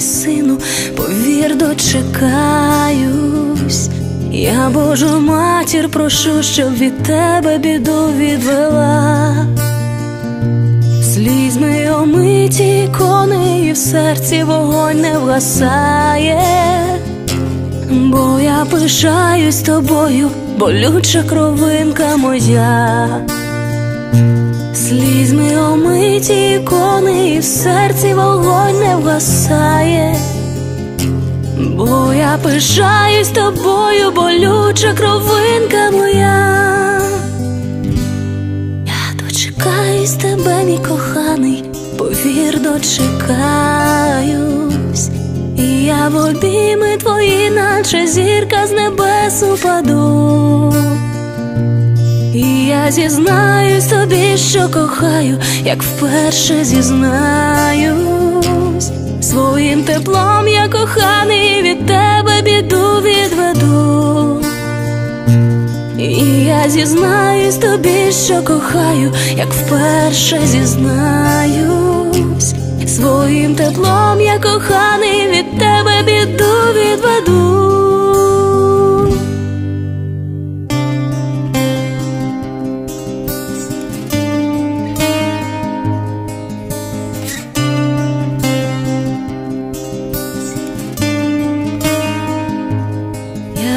сину, повір, дочекаюсь. Я Божу матір прошу, щоб від тебе біду відвела. Слізьми омиті ікони, і в серці вогонь не вгасає, бо я пишаюсь тобою, болюча кровинка моя. Слізьми омиті ікони, і в серці вогонь не вгасає, бо я пишаюсь тобою, болюча кровинка моя. Я дочекаюсь тебе, мій коханий, повір, дочекаюсь, і я в обійми твої, наче зірка з небес упаду. Зізнаюсь тобі, що кохаю, як вперше зізнаюсь, своїм теплом я коханий від тебе біду відведу. І я зізнаюсь тобі, що кохаю, як вперше зізнаюсь, своїм теплом я коханий від тебе біду відведу.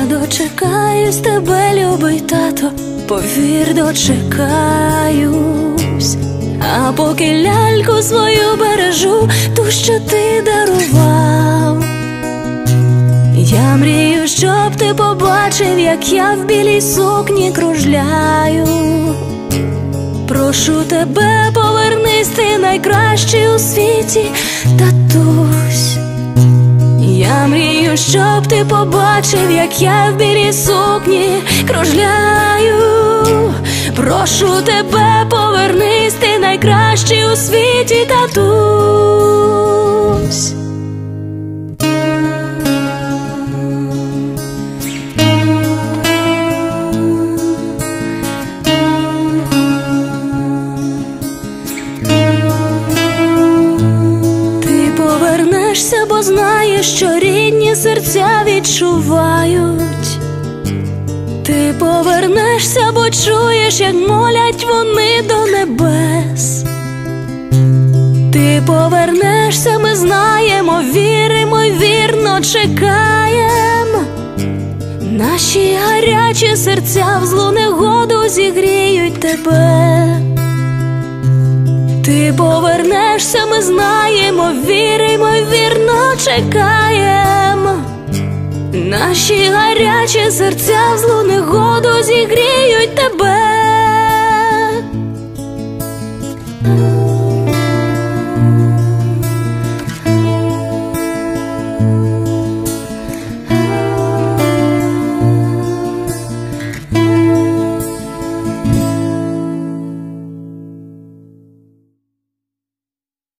Дочекаюсь тебе, любий тато, повір, дочекаюсь, а поки ляльку свою бережу, ту, що ти дарував. Я мрію, щоб ти побачив, як я в білій сукні кружляю. Прошу тебе, повернись, ти найкращий у світі, татусь. Ти побачив, як я в білій сукні кружляю. Прошу тебе, повернись, ти найкращий у світі, татусь. Серця відчувають. Ти повернешся, бо чуєш, як молять вони до небес. Ти повернешся, ми знаємо, віримо й вірно чекаємо. Наші гарячі серця в злу негоду зігріють тебе. Ти повернешся, ми знаємо, віримо вірно чекаємо. Наші гарячі серця в злу негоду зігріють тебе.